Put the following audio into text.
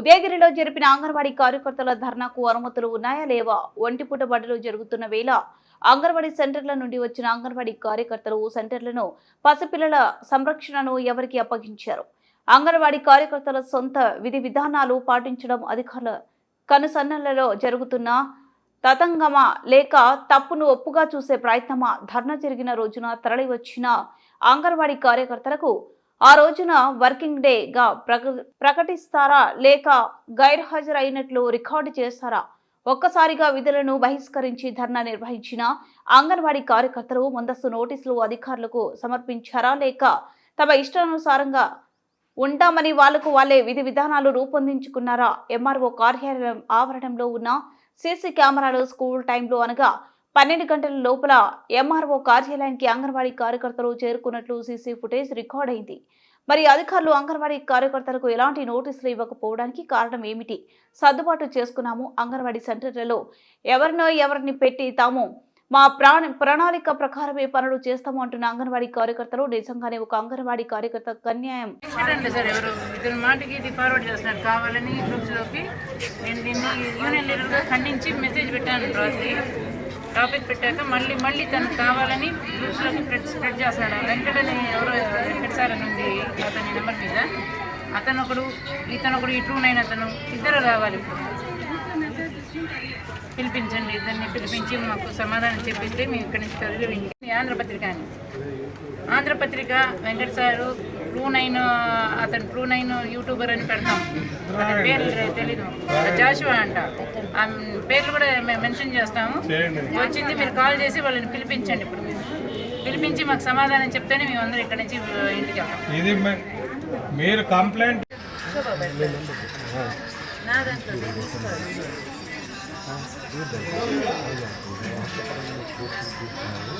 ఉదయగిరిలో జరిపిన అంగన్వాడీ కార్యకర్తల ధర్నాకు అనుమతులు ఉన్నాయా లేవా? ఒంటిపూట బడులు జరుగుతున్న వేళ అంగన్వాడీ సెంటర్ల నుండి వచ్చిన అంగన్వాడీ కార్యకర్తలు సెంటర్లను పసిపిల్లల సంరక్షణను ఎవరికి అప్పగించారు? అంగన్వాడీ కార్యకర్తల సొంత విధి విధానాలు పాటించడం అధికారుల కనుసన్నలలో జరుగుతున్న తతంగమా లేక తప్పును ఒప్పుగా చూసే ప్రయత్నమా? ధర్నా జరిగిన రోజున తరలి వచ్చిన అంగన్వాడీ కార్యకర్తలకు ఆ రోజున వర్కింగ్ డేగా ప్రక- ప్రకటిస్తారా లేక గైర్హాజరైనట్లు రికార్డు చేస్తారా? ఒక్కసారిగా విధులను బహిష్కరించి ధర్నా నిర్వహించిన అంగన్వాడీ కార్యకర్తలు ముందస్తు నోటీసులు అధికారులకు సమర్పించారా లేక తమ ఇష్టానుసారంగా ఉంటామని వాళ్ళకు వాళ్ళే విధి విధానాలు రూపొందించుకున్నారా? ఎంఆర్ఓ కార్యాలయం ఆవరణంలో ఉన్న సీసీ కెమెరాలు స్కూల్ టైంలో అనగా పన్నెండు గంటల లోపల ఎంఆర్ఓ కార్యాలయానికి అంగన్వాడీ కార్యకర్తలు చేరుకున్నట్లు సీసీ ఫుటేజ్ రికార్డ్ అయింది. మరి అధికారులు అంగన్వాడీ కార్యకర్తలకు ఎలాంటి నోటీసులు ఇవ్వకపోవడానికి కారణం ఏమిటి? సర్దుబాటు చేసుకున్నాము అంగన్వాడీ సెంటర్లలో. ఎవరినో ఎవరిని పెట్టి తాము మా ప్రాణ ప్రణాళిక ప్రకారమే పనులు చేస్తాము అంటున్న అంగన్వాడీ కార్యకర్తలు. నిజంగానే ఒక అంగన్వాడీ కార్యకర్త కన్యాయం. చూడండి మాటకి ఇది ఫార్వర్డ్ చేస్తున్నారు. కావాలని గ్రూప్స్లోకి నేను దీన్ని యూనియన్ లీడర్గా ఖండించి మెసేజ్ పెట్టాను రాత్రి. టాపిక్ పెట్టాక మళ్ళీ మళ్ళీ తనకు కావాలని గ్రూప్లోకి స్ప్రెడ్ స్ప్రెడ్ చేస్తున్నాడు వెంకటని ఎవరో వెంకట సార్ అని ఉంది అతని నెంబర్ మీద. అతను ఒకడు ఇతను ఒకడు ఈ నైన్ అతను ఇద్దరు కావాలి ఇప్పుడు. పిలిపించండి ఇద్దరిని పిలిపించి మాకు సమాధానం చెప్పిస్తే మేము ఇక్కడి నుంచి చదివి ఆంధ్రపత్రిక అని. Andhrapatrika Venkata sir True Nine అతను ట్రూ నైన్ యూట్యూబర్ అని పెడతాం. అతని పేర్లు తెలీదు. జాషువా అంట. ఆ పేర్లు కూడా మేము మెన్షన్ చేస్తాము. వచ్చింది మీరు కాల్ చేసి వాళ్ళని పిలిపించండి ఇప్పుడు పిలిపించి మాకు సమాధానం చెప్తేనే మేము అందరం ఇక్కడి నుంచి ఇంటికి వెళ్తాం. ఇది మీరు కంప్లైంట్ నా దాంట్లో